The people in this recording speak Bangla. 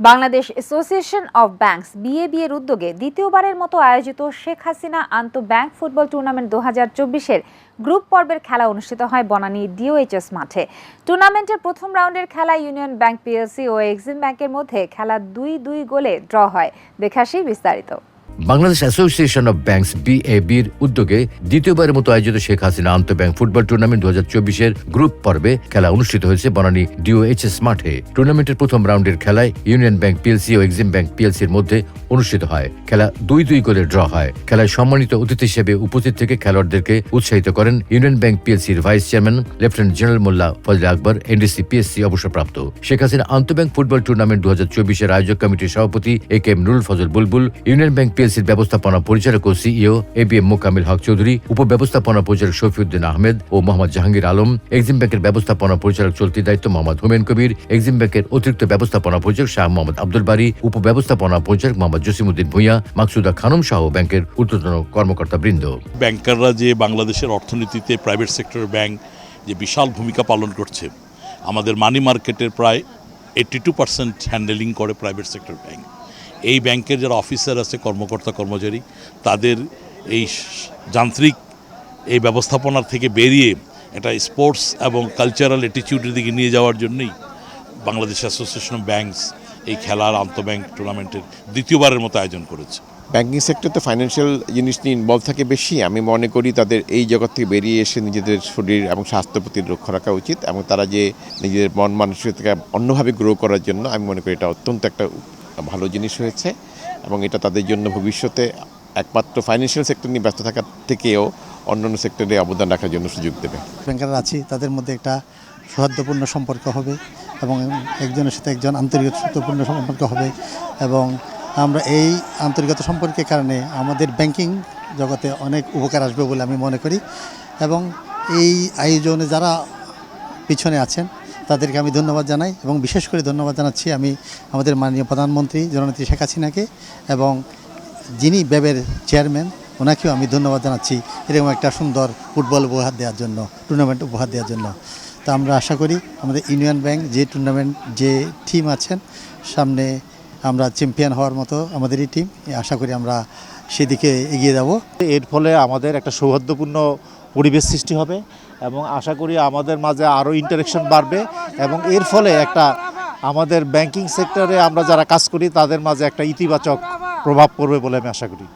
Bangladesh association of banks BAB এর উদ্যোগে দ্বিতীয়বারের মতো আয়োজিত শেখ হাসিনা আন্তঃ ব্যাংক ফুটবল টুর্নামেন্ট দু হাজার চব্বিশের গ্রুপ পর্বের খেলা অনুষ্ঠিত হয় বনানী ডিওএইচএস মাঠে। টুর্নামেন্টের প্রথম রাউন্ডের খেলা ইউনিয়ন ব্যাংক পিএলসি ও এক্সিম ব্যাংকের মধ্যে খেলা দুই দুই গোলে ড্র হয়। দেখে আসি বিস্তারিত। বাংলাদেশ অ্যাসোসিয়েশন অব ব্যাংকস বিএবির উদ্যোগে দ্বিতীয়বারের মতো আয়োজিত শেখ হাসিনা আন্তঃব্যাংক ফুটবল টুর্নামেন্ট দু হাজার চব্বিশের গ্রুপ পর্বে খেলা অনুষ্ঠিত হয়েছে বনানী ডিওএইচএস মাঠে। টুর্নামেন্টের প্রথম রাউন্ডের খেলায় ইউনিয়ন ব্যাংক পিএলসি ও এক্সিম ব্যাংক পিএলসির মধ্যে অনুষ্ঠিত হয়। খেলা দুই দুই গোলে ড্র হয়। খেলায় সম্মানিত অতিথি হিসেবে উপস্থিত থেকে খেলোয়াড়দেরকে উৎসাহিত করেন union bank পিএলসির vice chairman lieutenant general Molla Fazle Akbar NDC PSC অবসরপ্রাপ্ত। শেখ হাসিনা আন্তঃব্যাংক ফুটবল টুর্নামেন্ট দু হাজার চব্বিশের আয়োজক কমিটির সভাপতি A K M Nurul Fazal Bulbul, union bank পিএলসির ব্যবস্থাপনা পরিচালক ও CEO A B M Mokammel Haque Chowdhury উপব্যবস্থাপনা পরিচালক শফিউদ্দিন আহমেদ ও মোহাম্মদ জাহাঙ্গীর আলম, এক্সিম ব্যাংকের ব্যবস্থাপনা পরিচালক চলতি দায়িত্ব মোহাম্মদ হুমেন কবির, এক্সিম ব্যাংকের অতিরিক্ত ব্যবস্থাপনা পরিচালক শাহ মোহাম্মদ আব্দুল বাড়ি উপব্যবস্থাপনা পরিচালক মোহাম্মদ জসিমুদ্দিন ভূঁইয়া, মাকসুদা খানম সহ ব্যাংকের ঊর্ধ্বতন কর্মকর্তা বৃন্দ ব্যাংকাররা যে বাংলাদেশের অর্থনীতিতে প্রাইভেট সেক্টর ব্যাংক যে বিশাল ভূমিকা পালন করছে, আমাদের মানি মার্কেটের প্রায় এইট্টি টু পার্সেন্ট হ্যান্ডেলিং করে প্রাইভেট সেক্টর ব্যাংক এই ব্যাংকের যারা অফিসার আছে, কর্মকর্তা, কর্মচারী, তাদের এই যান্ত্রিক এই ব্যবস্থাপনার থেকে বেরিয়ে এটা স্পোর্টস এবং কালচারাল অ্যাটিটিউডের দিকে নিয়ে যাওয়ার জন্যই বাংলাদেশ অ্যাসোসিয়েশন অফ ব্যাংকস এই খেলার আন্তঃব্যাংক টুর্নামেন্টের দ্বিতীয়বারের মতো আয়োজন করেছে। ব্যাংকিং সেক্টরে ফাইন্যান্সিয়াল জিনিস নিয়ে ইনভলভ থাকে বেশি। আমি মনে করি তাদের এই জগৎ থেকে বেরিয়ে এসে নিজেদের শরীর এবং স্বাস্থ্য প্রতি লক্ষ্য রাখা উচিত এবং তারা যে নিজেদের মন মানসিকতাকে অন্যভাবে গ্রো করার জন্য আমি মনে করি এটা অত্যন্ত একটা ভালো জিনিস হয়েছে এবং এটা তাদের জন্য ভবিষ্যতে একমাত্র ফাইন্যান্সিয়াল সেক্টর নিয়ে ব্যস্ত থাকার থেকেও অন্যান্য সেক্টরে অবদান রাখার জন্য সুযোগ দেবে। ব্যাংকাররা আছি, তাদের মধ্যে একটা সৌহার্দ্যপূর্ণ সম্পর্ক হবে এবং একজনের সাথে একজন আন্তরিকতাপূর্ণ সম্পর্ক হবে এবং আমরা এই আন্তরিকতা সম্পর্কের কারণে আমাদের ব্যাংকিং জগতে অনেক উপকার আসবে বলে আমি মনে করি এবং এই আয়োজনে যারা পিছনে আছেন তাদেরকে আমি ধন্যবাদ জানাই এবং বিশেষ করে ধন্যবাদ জানাচ্ছি আমি আমাদের মাননীয় প্রধানমন্ত্রী জননেত্রী শেখ হাসিনাকে এবং যিনি ব্যাবের চেয়ারম্যান, ওনাকেও আমি ধন্যবাদ জানাচ্ছি এরকম একটা সুন্দর ফুটবল উপহার দেওয়ার জন্য টুর্নামেন্ট উপহার দেওয়ার জন্য। তা আমরা আশা করি আমাদের ইউনিয়ন ব্যাংক যে টুর্নামেন্ট যে টিম আছেন, সামনে আমরা চ্যাম্পিয়ন হওয়ার মতো আমাদের এই টিম আশা করি আমরা সেদিকে এগিয়ে যাব। এর ফলে আমাদের একটা সৌহার্দ্যপূর্ণ পরিবেশ সৃষ্টি হবে এবং আশা করি আমাদের মাঝে আরও ইন্টারেকশন বাড়বে এবং এর ফলে একটা আমাদের ব্যাংকিং সেক্টরে আমরা যারা কাজ করি, তাদের মাঝে একটা ইতিবাচক প্রভাব পড়বে বলে আমি আশা করি।